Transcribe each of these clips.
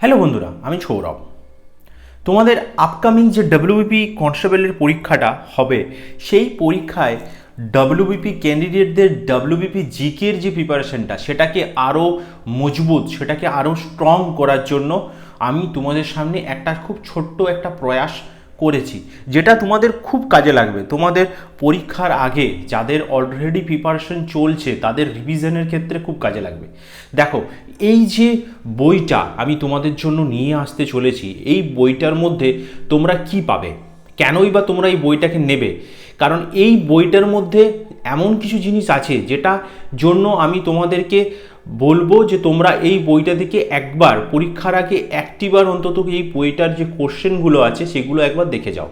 Hello বন্ধুরা, আমি সৌরভ। তোমাদের আপকামিং যে ডব্লিউবিপি কনস্টেবলের পরীক্ষাটা হবে, সেই পরীক্ষায় ডব্লিউবিপি ক্যান্ডিডেটদের ডব্লিউবিপি জিকের যে প্রিপারেশনটা সেটাকে আরও মজবুত, সেটাকে আরও স্ট্রং করার জন্য আমি তোমাদের সামনে একটা খুব ছোট্ট একটা প্রয়াস করেছি, যেটা তোমাদের খুব কাজে লাগবে। তোমাদের পরীক্ষার আগে যাদের অলরেডি প্রিপারেশন চলছে, তাদের রিভিশনের ক্ষেত্রে খুব কাজে লাগবে। দেখো, এই যে বইটা আমি তোমাদের জন্য নিয়ে আসতে চলেছি, এই বইটার মধ্যে তোমরা কি পাবে? কেনই বা তোমরা এই বইটাকে নেবে? কারণ এই বইটার মধ্যে এমন কিছু জিনিস আছে যেটা জন্য আমি তোমাদেরকে বলব যে তোমরা এই বইটা থেকে একবার, পরীক্ষার আগে একটিবার অন্তত এই বইটার যে কোশ্চেনগুলো আছে সেগুলো একবার দেখে যাও।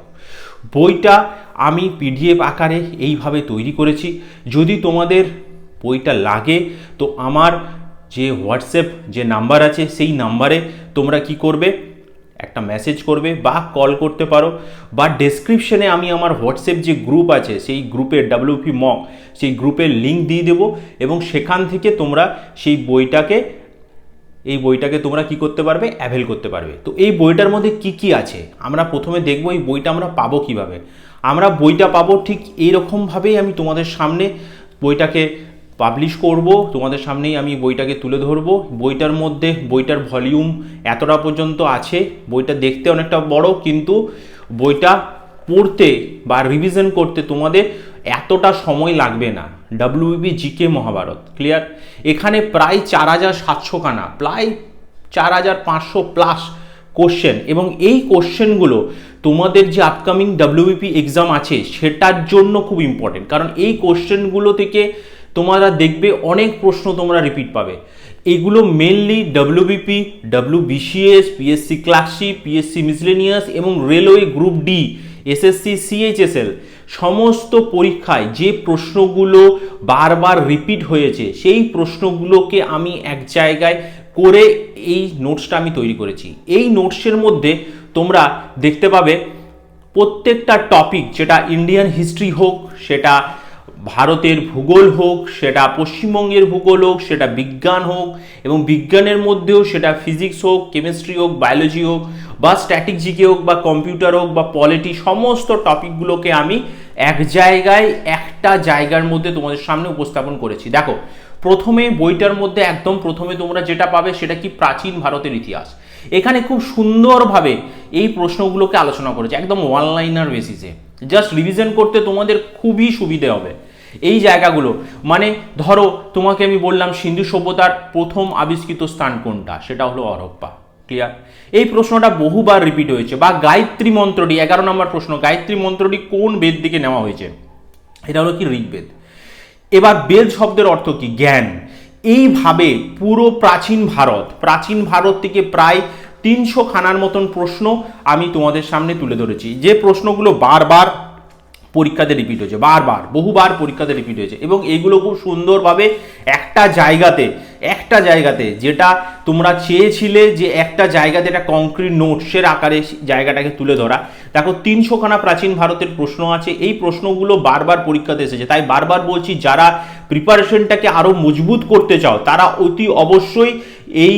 বইটা আমি পিডিএফ আকারে এইভাবে তৈরি করেছি। যদি তোমাদের বইটা লাগে, তো আমার যে হোয়াটসঅ্যাপ যে নাম্বার আছে সেই নাম্বারে তোমরা কি করবে? একটা মেসেজ করবে বা কল করতে পারো বা ডেসক্রিপশনে আমি আমার হোয়াটসঅ্যাপ যে গ্রুপ আছে, সেই গ্রুপের ডাব্লিউপি মক সেই গ্রুপের লিঙ্ক দিয়ে দেবো এবং সেখান থেকে তোমরা সেই বইটাকে, এই বইটাকে তোমরা কি করতে পারবে? অ্যাভেল করতে পারবে। তো এই বইটার মধ্যে কি কি আছে? আমরা প্রথমে দেখব এই বইটা আমরা পাবো কীভাবে। আমরা বইটা পাবো ঠিক এইরকমভাবেই আমি তোমাদের সামনে বইটাকে পাবলিশ করব, তোমাদের সামনেই আমি বইটাকে তুলে ধরবো। বইটার মধ্যে, বইটার ভলিউম এতটা পর্যন্ত আছে। বইটা দেখতে অনেকটা বড়, কিন্তু বইটা পড়তে বা রিভিশন করতে তোমাদের এতটা সময় লাগবে না। ডাব্লিউবি জিকে মহাভারত ক্লিয়ার এখানে প্রায় চার হাজার সাতশো খানা, প্রায় চার হাজার পাঁচশো প্লাস কোশ্চেন এবং এই কোশ্চেনগুলো তোমাদের যে আপকামিং ডাব্লিউবিপি এক্সাম আছে, সেটার জন্য খুব ইম্পর্টেন্ট কারণ এই কোশ্চেনগুলো থেকে তোমরা দেখবে অনেক প্রশ্ন তোমরা রিপিট পাবে। এগুলো mainly WBP W BCS PSC classy PSC miscellaneous এবং railway group D SSC CHSL সমস্ত পরীক্ষায় যে প্রশ্নগুলো বারবার রিপিট হয়েছে, সেই প্রশ্নগুলোকে আমি এক জায়গায় করে এই নোটসটা আমি তৈরি করেছি। এই নোটসের মধ্যে তোমরা দেখতে পাবে প্রত্যেকটা টপিক যেটা ইন্ডিয়ান হিস্ট্রি হোক, সেটা ভারতের ভূগোল হোক, সেটা পশ্চিমবঙ্গের ভূগোল হোক, সেটা বিজ্ঞান হোক, এবং বিজ্ঞানের মধ্যেও সেটা ফিজিক্স হোক, কেমিস্ট্রি হোক, বায়োলজি হোক, বা স্ট্যাটিক জিকে হোক, বা কম্পিউটার হোক, বা পলিটি, সমস্ত টপিকগুলোকে আমি এক জায়গায়, একটা জায়গার মধ্যে তোমাদের সামনে উপস্থাপন করেছি। দেখো, প্রথমে বইটার মধ্যে একদম প্রথমে তোমরা যেটা পাবে সেটা কি প্রাচীন ভারতের ইতিহাস। এখানে খুব সুন্দরভাবে এই প্রশ্নগুলোকে আলোচনা করেছে, একদম ওয়ানলাইনার বেসিসে জাস্ট রিভিশন করতে তোমাদের খুবই সুবিধে হবে। এই জায়গাগুলো। মানে ধরো, তোমাকে আমি বললাম সিন্ধু সভ্যতার প্রথম আবিষ্কৃত স্থান কোনটা? সেটা হলো অরপ্পা। ক্লিয়ার এই প্রশ্নটা বহুবার রিপিট হয়েছে। বা গায়ত্রী মন্ত্রটি, এগারো নম্বর প্রশ্ন, গায়ত্রী মন্ত্রটি কোন বেদ দিকে নেওয়া হয়েছে? এটা হলো কি ঋগ্বেদ। এবার বেদ শব্দের অর্থ কি? জ্ঞান। এইভাবে পুরো প্রাচীন ভারত প্রাচীন ভারত থেকে প্রায় তিনশো খানার মতন প্রশ্ন আমি তোমাদের সামনে তুলে ধরেছি। যে প্রশ্নগুলো বারবার পরীক্ষাতে রিপিট হয়েছে, বারবার, বহুবার পরীক্ষাতে রিপিট হয়েছে এবং এগুলো খুব সুন্দরভাবে একটা জায়গাতে একটা জায়গাতে যেটা তোমরা চেয়েছিলে যে একটা জায়গাতে একটা কংক্রিট নোটসের আকারে জায়গাটাকে তুলে ধরা। দেখো, তিনশোখানা প্রাচীন ভারতের প্রশ্ন আছে, এই প্রশ্নগুলো বারবার পরীক্ষাতে এসেছে। তাই বারবার বলছি, যারা প্রিপারেশনটাকে আরও মজবুত করতে চাও, তারা অতি অবশ্যই এই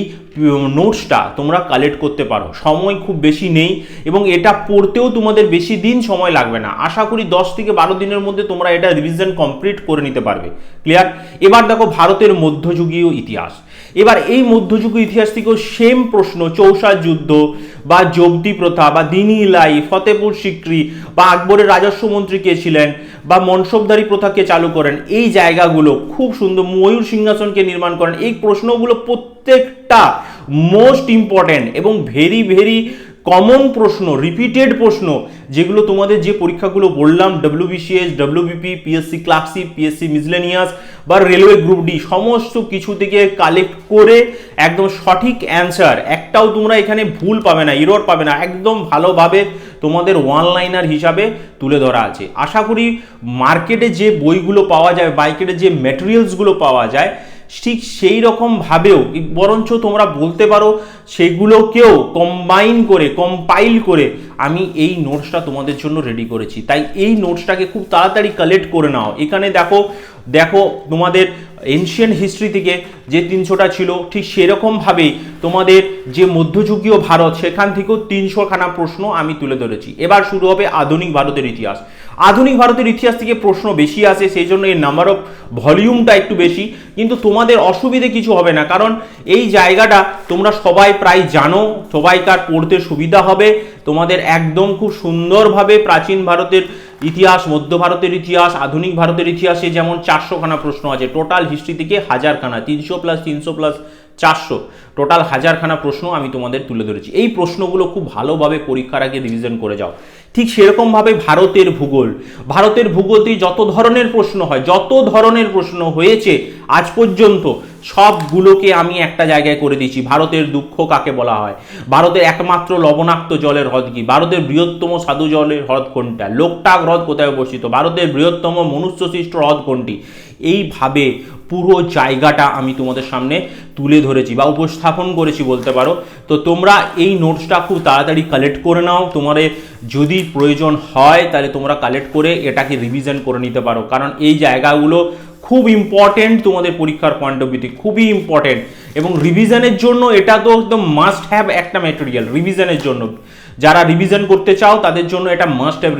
নোটসটা তোমরা কালেক্ট করতে পারো। সময় খুব বেশি নেই এবং এটা পড়তেও তোমাদের বেশি দিন সময় লাগবে না। আশা করি দশ থেকে বারো দিনের মধ্যে তোমরা এটা রিভিশন কমপ্লিট করে নিতে পারবে। ক্লিয়ার এবার দেখো ভারতের মধ্যযুগীয় ইতিহাস। এবার এই মধ্যযুগীয় ইতিহাস থেকেও সেম প্রশ্ন চৌসার যুদ্ধ বা জবদি প্রথা বা দিনী লাই ফতেপুর সিক্রি বা আকবরের রাজস্ব মন্ত্রী কে ছিলেন বা মনসবদারি প্রথাকে চালু করেন, এই জায়গাগুলো খুব সুন্দর। ময়ূর সিংহাসনকে নির্মাণ করেন। এই প্রশ্নগুলো প্রত্যেকটা মোস্ট ইম্পর্ট্যান্ট এবং ভেরি ভেরি কমন প্রশ্ন রিপিটেড প্রশ্ন, যেগুলো তোমাদের যে পরীক্ষাগুলো বললাম ডব্লিউবিসিএস ডব্লিউবিপি পিএসসি ক্লাসি পিএসসি মিসলেনিয়াস বা রেলওয়ে গ্রুপ ডি সমস্ত কিছু থেকে কালেক্ট করে একদম সঠিক অ্যান্সার একটাও তোমরা এখানে ভুল পাবে না ইরোর পাবে না, একদম ভালোভাবে তোমাদের ওয়ান লাইনার হিসাবে তুলে ধরা আছে। আশা করি মার্কেটে যে বইগুলো পাওয়া যায় মার্কেটে যে ম্যাটেরিয়ালসগুলো পাওয়া যায় ঠিক সেই রকম ভাবেও বরঞ্চ তোমরা বলতে পারো সেগুলোকেও কম্বাইন করে কম্পাইল করে আমি এই নোটসটা তোমাদের জন্য রেডি করেছি। তাই এই নোটসটাকে খুব তাড়াতাড়ি কালেক্ট করে নাও। এখানে দেখো দেখো তোমাদের এনশিয়ান হিস্ট্রি থেকে যে তিনশোটা ছিল, ঠিক সেরকমভাবেই তোমাদের যে মধ্যযুগীয় ভারত, সেখান থেকেও তিনশোখানা প্রশ্ন আমি তুলে ধরেছি। এবার শুরু হবে আধুনিক ভারতের ইতিহাস। আধুনিক ভারতের ইতিহাস থেকে প্রশ্ন বেশি আসে, সেই জন্য এর নাম্বার অফ ভলিউমটা একটু বেশি। কিন্তু তোমাদের অসুবিধে কিছু হবে না, কারণ এই জায়গাটা তোমরা সবাই প্রায় জানো, সবাইকার পড়তে সুবিধা হবে। তোমাদের একদম খুব সুন্দরভাবে প্রাচীন ভারতের ইতিহাস, মধ্য ভারতের ইতিহাস, আধুনিক ভারতের ইতিহাসে যেমন চারশোখানা প্রশ্ন আছে টোটাল হিস্ট্রি থেকে হাজারখানা, তিনশো প্লাস তিনশো প্লাস চারশো। টোটাল হাজারখানা প্রশ্ন আমি তোমাদের তুলে ধরেছি। এই প্রশ্নগুলো খুব ভালোভাবে পরীক্ষার আগে রিভিশন করে যাও। ঠিক সেরকমভাবে ভারতের ভূগোল। ভারতের ভূগোলতে যত ধরনের প্রশ্ন হয়, যত ধরনের প্রশ্ন হয়েছে আজ পর্যন্ত সবগুলোকে আমি একটা জায়গায় করে দিয়েছি। ভারতের দুঃখ কাকে বলা হয়? ভারতের একমাত্র লবণাক্ত জলের হ্রদ কি? ভারতের বৃহত্তম সাধু জলের হ্রদ কোনটা? লোকটাক হ্রদ কোথায় অবস্থিত? ভারতের বৃহত্তম মনুষ্যসৃষ্ট হ্রদ কোনটি? এইভাবে পুরো জায়গাটা আমি তোমাদের সামনে তুলে ধরেছি বা উপস্থাপন করেছি বলতে পারো। তো তোমরা এই নোটসটা খুব তাড়াতাড়ি কালেক্ট করে নাও। তোমাদের যদি প্রয়োজন হয়, তাহলে তোমরা কালেক্ট করে এটাকে রিভিশন করে নিতে পারো। কারণ এই জায়গাগুলো খুব ইম্পর্টেন্ট তোমাদের পরীক্ষার পয়েন্ট অফ ভিউতে খুবই ইম্পর্টেন্ট এবং রিভিশনের জন্য এটা তো একদম মাস্ট হ্যাভ একটা ম্যাটেরিয়াল রিভিশনের জন্য। যারা রিভিশন করতে চাও, তাদের জন্য এটা মাস্ট হ্যাভ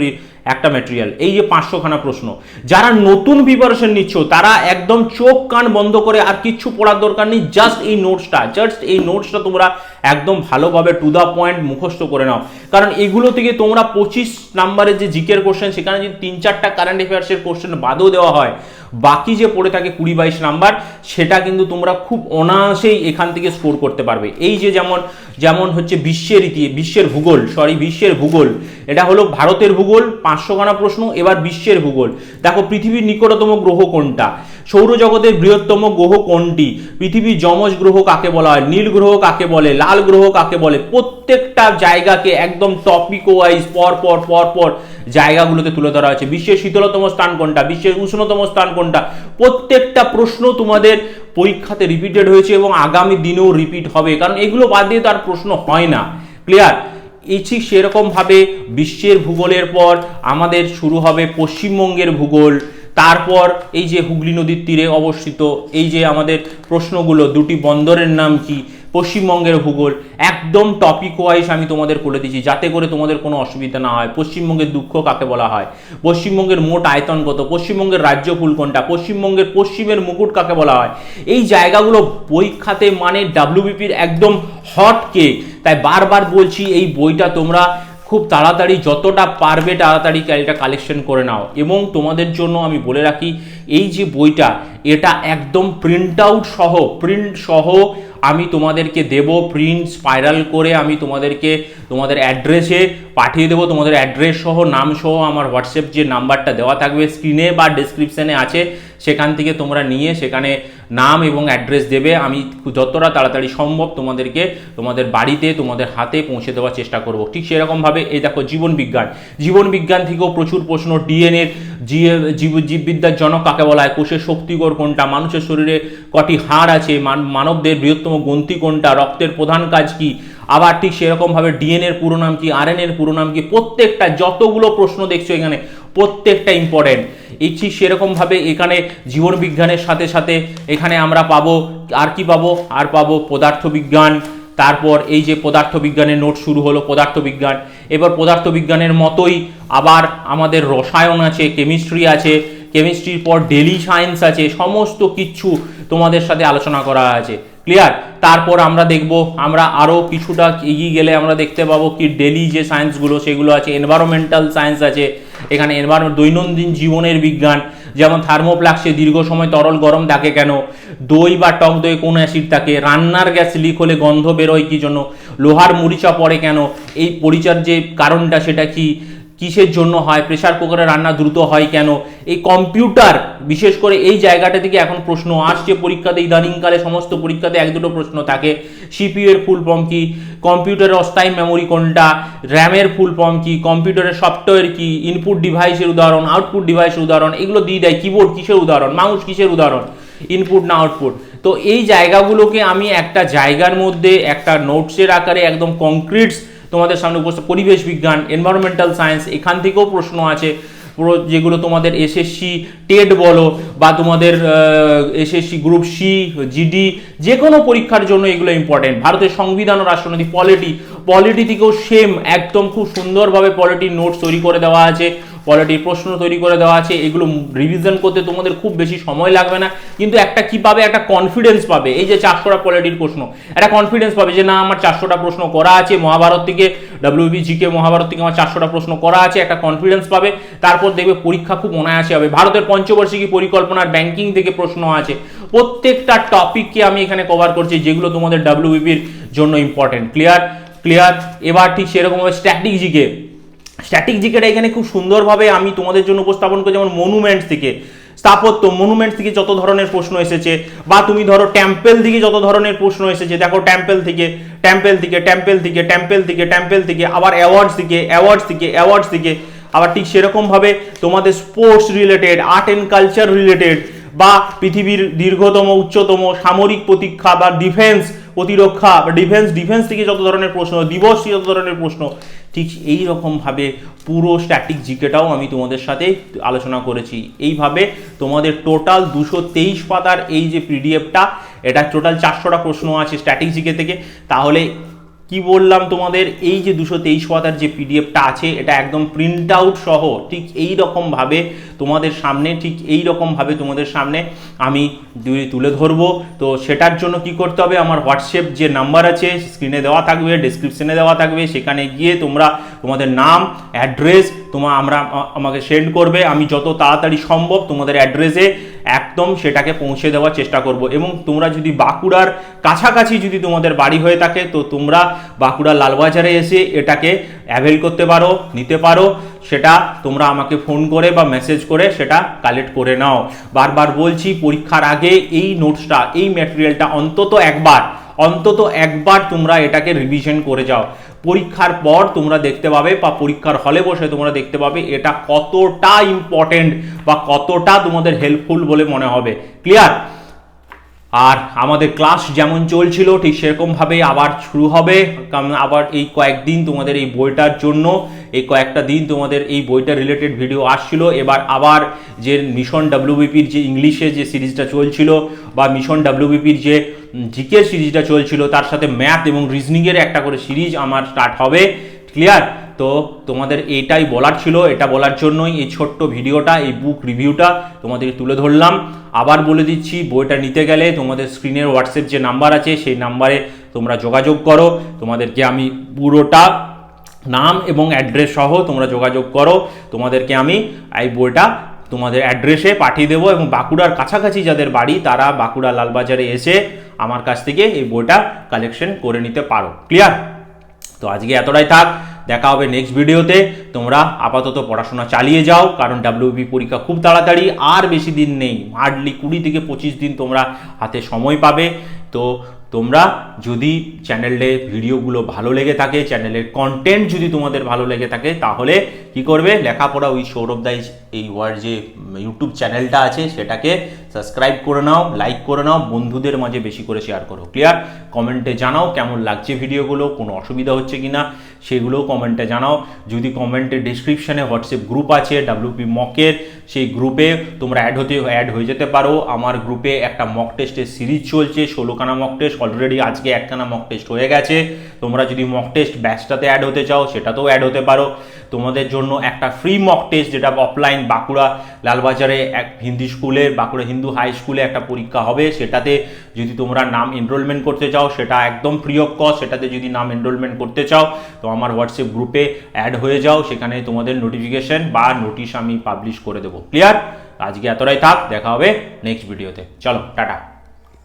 একটা ম্যাটেরিয়াল এই যে পাঁচশোখানা প্রশ্ন। যারা নতুন প্রিপারেশন নিচ্ছ, তারা একদম চোখ কান বন্ধ করে আর কিচ্ছু পড়ার দরকার নেই জাস্ট এই নোটসটা জাস্ট এই নোটসটা তোমরা একদম ভালোভাবে টু দ্য পয়েন্ট মুখস্থ করে নাও। কারণ এগুলো থেকে তোমরা পঁচিশ নাম্বারের যে জিকের কোশ্চেন সেখানে যদি তিন চারটা কারেন্ট অ্যাফেয়ার্সের কোশ্চেন বাদও দেওয়া হয় বাকি যে পড়ে থাকে কুড়ি বাইশ নাম্বার, সেটা কিন্তু তোমরা খুব অনায়াসেই এখান থেকে স্কোর করতে পারবে। এই যে যেমন যেমন হচ্ছে বিশ্বের ইতি, বিশ্বের ভূগোল সরি বিশ্বের ভূগোল, এটা হলো ভারতের ভূগোল, পাঁচশো গানা প্রশ্ন, এবার বিশ্বের ভূগোল। দেখো, পৃথিবীর নিকটতম গ্রহ কোনটা? সৌরজগতের বৃহত্তম গ্রহ কোনটি? পৃথিবীর যমজ গ্রহ কাকে বলা হয়? নীল গ্রহ কাকে বলে? লাল গ্রহ কাকে বলে? প্রত্যেকটা জায়গাকে একদম টপিক ওয়াইজ পর পর পর পর জায়গাগুলোতে তুলে ধরা হয়েছে। বিশ্বের শীতলতম স্থান কোনটা? বিশ্বের উষ্ণতম স্থান কোনটা? প্রত্যেকটা প্রশ্ন তোমাদের পরীক্ষাতে রিপিটেড হয়েছে এবং আগামী দিনেও রিপিট হবে। কারণ এগুলো বাদ দিয়ে তার প্রশ্ন হয় না। ক্লিয়ার এই ঠিক সেরকমভাবে বিশ্বের ভূগোলের পর আমাদের শুরু হবে পশ্চিমবঙ্গের ভূগোল। তারপর এই যে হুগলি নদীর তীরে অবস্থিত, এই যে আমাদের প্রশ্নগুলো, দুটি বন্দরের নাম কি? পশ্চিমবঙ্গের ভূগোল একদম টপিক ওয়াইজ আমি তোমাদের করে দিচ্ছি যাতে করে তোমাদের কোনো অসুবিধা না হয়। পশ্চিমবঙ্গের দুঃখ কাকে বলা হয়? পশ্চিমবঙ্গের মোট আয়তন কত পশ্চিমবঙ্গের রাজ্য ফুল কোনটা পশ্চিমবঙ্গের পশ্চিমের মুকুট কাকে বলা হয়? এই জায়গাগুলো পরীক্ষাতে মানে ডাব্লিউবিপির একদম হট কেক তাই বারবার বলছি, এই বইটা তোমরা খুব তাড়াতাড়ি যতটা পারবে তাড়াতাড়ি এটা কালেকশন করে নাও। এবং তোমাদের জন্য আমি বলে রাখি, এই যে বইটা, এটা একদম প্রিন্ট আউট সহ প্রিন্ট সহ আমি তোমাদেরকে দেব প্রিন্ট স্পাইরাল করে আমি তোমাদেরকে তোমাদের অ্যাড্রেসে পাঠিয়ে দেবো। তোমাদের অ্যাড্রেস সহ, নাম সহ আমার হোয়াটসঅ্যাপ যে নাম্বারটা দেওয়া থাকবে স্ক্রিনে বা ডেসক্রিপশানে আছে। সেখান থেকে তোমরা নিয়ে সেখানে নাম এবং অ্যাড্রেস দেবে। আমি যতটা তাড়াতাড়ি সম্ভব তোমাদেরকে, তোমাদের বাড়িতে, তোমাদের হাতে পৌঁছে দেওয়ার চেষ্টা করব। ঠিক সেরকমভাবে এই দেখো জীবন বিজ্ঞান। জীবন বিজ্ঞান থেকেও প্রচুর প্রশ্ন ডিএনএর জীব জীববিদ্যার জনক কাকে বলা হয়, কোষের শক্তিকর কোনটা, মানুষের শরীরে কটি হাড় আছে মানবদের বৃহত্তম গ্রন্থি কোনটা, রক্তের প্রধান কাজ কি? আবার ঠিক সেরকমভাবে ডিএনএর পুরো নাম কি আর এর পুরো নাম কি? প্রত্যেকটা যতগুলো প্রশ্ন দেখছ এখানে প্রত্যেকটা ইম্পর্টেন্ট এই ঠিক সেরকমভাবে এখানে জীবন বিজ্ঞানের সাথে সাথে এখানে আমরা পাবো, আর কি পাবো? আর পাবো পদার্থবিজ্ঞান তারপর এই যে পদার্থবিজ্ঞানের নোট শুরু হলো পদার্থবিজ্ঞান এবার পদার্থবিজ্ঞানের মতোই আবার আমাদের রসায়ন আছে কেমিস্ট্রি আছে। কেমিস্ট্রির পর ডেলি সায়েন্স আছে, সমস্ত কিছু তোমাদের সাথে আলোচনা করা আছে। ক্লিয়ার তারপর আমরা দেখব, আমরা আরও কিছুটা এগিয়ে গেলে আমরা দেখতে পাবো কি ডেলি যে সায়েন্সগুলো সেগুলো আছে এনভায়রনমেন্টাল সায়েন্স আছে এখানে এনভায়রনমেন্ট দৈনন্দিন জীবনের বিজ্ঞান, যেমন থার্মোপ্লাক্সে দীর্ঘ সময় তরল গরম থাকে কেন? দই বা টক দই কোন অ্যাসিড থাকে? রান্নার গ্যাস লিক হলে গন্ধ বেরোয় কী জন্য? লোহার মরিচা পড়ে কেন? এই পরিচর্যের কারণটা সেটা কি? কিসের জন্য হয়? প্রেশার কুকারে রান্না দ্রুত হয় কেন? এই কম্পিউটার বিশেষ করে এই জায়গাটা থেকে এখন প্রশ্ন আসছে পরীক্ষাতে, ইদানিংকালে সমস্ত পরীক্ষাতে এক দুটো প্রশ্ন থাকে। সিপিইউ এর ফুল ফর্ম কি? কম্পিউটারের অস্থায়ী মেমোরি কোনটা? র্যামের ফুল ফর্ম কি? কম্পিউটারের সফটওয়্যার কি? ইনপুট ডিভাইসের উদাহরণ আউটপুট ডিভাইসের উদাহরণ, এগুলো দিয়ে দেয় কিবোর্ড কিসের উদাহরণ? মাউস কিসের উদাহরণ? ইনপুট না আউটপুট তো এই জায়গাগুলোকে আমি একটা জায়গার মধ্যে, একটা নোটসের আকারে একদম কংক্রিটস তোমাদের সামনে উপস্থিত পরিবেশ বিজ্ঞান এনভায়রনমেন্টাল সায়েন্স এখান থেকেও প্রশ্ন আছে। যেগুলো তোমাদের এসএসসি টেট বলো বা তোমাদের এসএসসি গ্রুপ সি জিডি যে কোনো পরীক্ষার জন্য এগুলো ইম্পর্টেন্ট ভারতের সংবিধান ও রাষ্ট্রনীতি পলিটি পলিটি থেকেও সেম একদম খুব সুন্দরভাবে পলিটির নোটস তৈরি করে দেওয়া আছে। পলিটির প্রশ্ন তৈরি করে দেওয়া আছে, এগুলো রিভিশন করতে তোমাদের খুব বেশি সময় লাগবে না। কিন্তু একটা কি পাবে? একটা কনফিডেন্স পাবে। এই যে চারশোটা পলিটির প্রশ্ন। একটা কনফিডেন্স পাবে যে, না, আমার চারশোটা প্রশ্ন করা আছে, মহাভারত থেকে ডাব্লিউবি জিকে মহাভারত থেকে আমার চারশোটা প্রশ্ন করা আছে, একটা কনফিডেন্স পাবে। তারপর দেখবে পরীক্ষা খুব অনায়াসে হবে। ভারতের পঞ্চবার্ষিকী পরিকল্পনার ব্যাংকিং থেকে প্রশ্ন আছে। প্রত্যেকটা টপিককে আমি এখানে কভার করছি, যেগুলো তোমাদের ডাব্লিউবিপির জন্য ইম্পর্টেন্ট ক্লিয়ার ক্লিয়ার এবার ঠিক সেরকমভাবে স্ট্যাটিক জিকে স্ট্যাটিক জিকেটা এখানে খুব সুন্দরভাবে আমি তোমাদের জন্য উপস্থাপন করি যেমন মনুমেন্টস থেকে স্থাপত্য মনুমেন্টস থেকে যত ধরনের প্রশ্ন এসেছে, বা তুমি ধরো টেম্পেল থেকে যত ধরনের প্রশ্ন এসেছে, দেখো টেম্পেল থেকে টেম্পেল থেকে টেম্পেল থেকে টেম্পেল থেকে টেম্পেল থেকে, আবার অ্যাওয়ার্ডস থেকে অ্যাওয়ার্ডস থেকে অ্যাওয়ার্ডস থেকে আবার ঠিক সেরকমভাবে তোমাদের sports related art and culture related বা পৃথিবীর দীর্ঘতম, উচ্চতম সামরিক প্রতীক্ষা বা ডিফেন্স প্রতিরক্ষা বা ডিফেন্স ডিফেন্স থেকে যত ধরনের প্রশ্ন, দিবস থেকে যত ধরনের প্রশ্ন, ঠিক এই রকমভাবে পুরো স্ট্যাটিক জিকেটাও আমি তোমাদের সাথে আলোচনা করেছি। এইভাবে তোমাদের টোটাল দুশো তেইশ পাতার এই যে পিডিএফটা এটা টোটাল চারশোটা প্রশ্ন আছে স্ট্যাটিক জিকে থেকে। তাহলে কি বললাম তোমাদের? এই যে দুশো তেইশ পাতার যে পিডিএফটা আছে, এটা একদম প্রিন্ট আউট সহ ঠিক এই রকমভাবে তোমাদের সামনে, ঠিক এই রকমভাবে তোমাদের সামনে আমি তুলে ধরবো। তো সেটার জন্য কি করতে হবে? আমার হোয়াটসঅ্যাপ যে নাম্বার আছে স্ক্রিনে দেওয়া থাকবে ডিসক্রিপশনে দেওয়া থাকবে। সেখানে গিয়ে তোমরা তোমাদের নাম অ্যাড্রেস তোমার আমরা আমাকে সেন্ড করবে। আমি যত তাড়াতাড়ি সম্ভব তোমাদের অ্যাড্রেসে একদম সেটাকে পৌঁছে দেওয়ার চেষ্টা করব। এবং তোমরা যদি বাঁকুড়ার কাছাকাছি যদি তোমাদের বাড়ি হয়ে থাকে, তো তোমরা বাঁকুড়া লালবাজারে এসে এটাকে অ্যাভেল করতে পারো, নিতে পারো। সেটা তোমরা আমাকে ফোন করে বা মেসেজ করে সেটা কালেক্ট করে নাও। বারবার বলছি, পরীক্ষার আগে এই নোটসটা এই ম্যাটেরিয়ালটা অন্তত একবার অন্তত একবার তোমরা এটাকে রিভিশন করে যাও। পরীক্ষার পর তোমরা দেখতে পাবে বা পরীক্ষার হলে বসে তোমরা দেখতে পাবে এটা কতটা ইম্পর্টেন্ট বা কতটা তোমাদের হেল্পফুল বলে মনে হবে। ক্লিয়ার আর আমাদের ক্লাস যেমন চলছিল, ঠিক সেরকমভাবে আবার শুরু হবে। কারণ আবার এই কয়েকদিন তোমাদের এই বইটার জন্য, এই কয়েকটা দিন তোমাদের এই বইটা রিলেটেড ভিডিও আসছিল। এবার আবার যে মিশন ডাব্লিউবিপির যে ইংলিশে যে সিরিজটা চলছিল, বা মিশন ডাব্লিউবিপির যে জিকে সিরিজটা চলছিল, তার সাথে ম্যাথ এবং রিজনিংয়ের একটা করে সিরিজ আমার স্টার্ট হবে। ক্লিয়ার তো তোমাদের এটাই বলার ছিল, এটা বলার জন্যই এই ছোট্ট ভিডিওটা, এই বুক রিভিউটা তোমাদের তুলে ধরলাম। আবার বলে দিচ্ছি, বইটা নিতে গেলে তোমাদের স্ক্রিনের হোয়াটসঅ্যাপ যে নাম্বার আছে, সেই নাম্বারে তোমরা যোগাযোগ করো। তোমাদেরকে আমি পুরোটা নাম এবং অ্যাড্রেস সহ তোমরা যোগাযোগ করো। তোমাদেরকে আমি এই বইটা তোমাদের অ্যাড্রেসে পাঠিয়ে দেবো এবং বাঁকুড়ার কাছাকাছি যাদের বাড়ি, তারা বাঁকুড়া লালবাজারে এসে আমার কাছ থেকে এই বইটা কালেকশন করে নিতে পারো। ক্লিয়ার তো আজকে এতটাই থাক। দেখা হবে নেক্সট ভিডিওতে তোমরা আপাতত পড়াশোনা চালিয়ে যাও, কারণ ডাব্লিউবি পরীক্ষা খুব তাড়াতাড়ি, আর বেশি দিন নেই। হার্ডলি কুড়ি থেকে পঁচিশ দিন তোমরা হাতে সময় পাবে। তো তোমরা যদি চ্যানেলে ভিডিওগুলো ভালো লেগে থাকে চ্যানেলের কন্টেন্ট যদি তোমাদের ভালো লেগে থাকে, তাহলে কি করবে? লেখাপড়া ওই সৌরভ দাই এই ওয়ার্ড যে ইউটিউব চ্যানেলটা আছে, সেটাকে সাবস্ক্রাইব করে নাও লাইক করে নাও, বন্ধুদের মাঝে বেশি করে শেয়ার করো। ক্লিয়ার কমেন্টে জানাও কেমন লাগছে ভিডিওগুলো কোনো অসুবিধা হচ্ছে কি না, সেগুলোও কমেন্টে জানাও। যদি কমেন্টে ডিসক্রিপশানে হোয়াটসঅ্যাপ গ্রুপ আছে ডাব্লিউপি মকের সেই গ্রুপে তোমরা অ্যাড হতে অ্যাড হয়ে যেতে পারো। আমার গ্রুপে একটা মক টেস্টের সিরিজ চলছে, ষোলোখানা মক টেস্ট অলরেডি আজকে একখানা মক টেস্ট হয়ে গেছে। তোমরা যদি মক টেস্ট ব্যাচটাতে অ্যাড হতে চাও, সেটাতেও অ্যাড হতে পারো। তোমাদের জন্য একটা ফ্রি মক টেস্ট যেটা অফলাইন বাঁকুড়া লালবাজারে এক হিন্দি স্কুলে, বাঁকুড়া হিন্দু হাই স্কুলে একটা পরীক্ষা হবে। সেটাতে যদি তোমরা নাম এনরোলমেন্ট করতে চাও, সেটা একদম ফ্রি অফ কস্ট সেটাতে যদি নাম এনরোলমেন্ট করতে চাও, তো আমার হোয়াটসঅ্যাপ গ্রুপে অ্যাড হয়ে যাও। সেখানে তোমাদের নোটিফিকেশন বা নোটিশ আমি পাবলিশ করে দেবো। ক্লিয়ার আজকে এতটাই থাক। দেখা হবে নেক্সট ভিডিওতে চলো, টাটা।